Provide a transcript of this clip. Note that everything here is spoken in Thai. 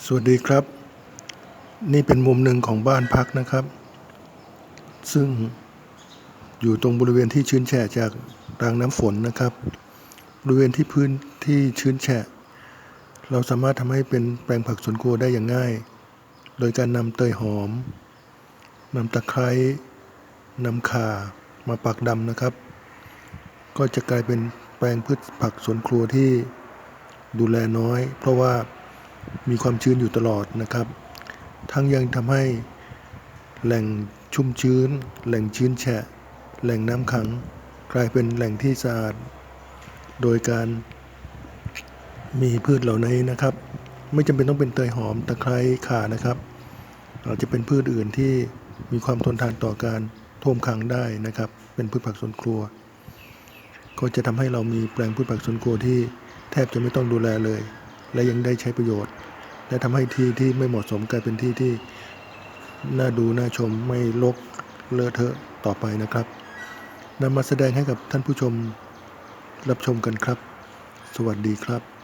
สวัสดีครับ นี่เป็นมุมหนึ่งของบ้านพักนะครับ ซึ่งอยู่ตรงบริเวณที่ชื้นแฉะจากรางน้ำฝนนะครับ บริเวณที่พื้นที่ชื้นแฉะ เราสามารถทำให้เป็นแปลงผักสวนครัวได้อย่างง่าย โดยการนำเตยหอมนำตะไคร้นำข่ามาปักดำนะครับ ก็จะกลายเป็นแปลงพืชผักสวนครัวที่ดูแลน้อย เพราะว่า มีความชื้นอยู่ตลอดนะครับ ทั้งยังทำให้แหล่งชุ่มชื้น แหล่งชื้นแฉะ แหล่งน้ำขัง กลายเป็นแหล่งที่สะอาด โดยการมีพืชเหล่านี้นะครับ ไม่จำเป็นต้องเป็นเตยหอมตะไคร้ข่านะครับ อาจจะเป็นพืชอื่นที่มีความทนทานต่อการท่วมขังได้นะครับ เป็นพืชผักสวนครัว ก็จะทำให้เรามีแปลงพืชผักสวนครัวที่แทบจะไม่ต้องดูแลเลย และยังได้ใช้ประโยชน์ และทำให้ที่ที่ไม่เหมาะสมกลายเป็นที่ที่น่าดูน่าชมไม่รกเลอะเทอะต่อไปนะครับนำมาแสดงให้กับท่านผู้ชมรับชมกันครับ สวัสดีครับ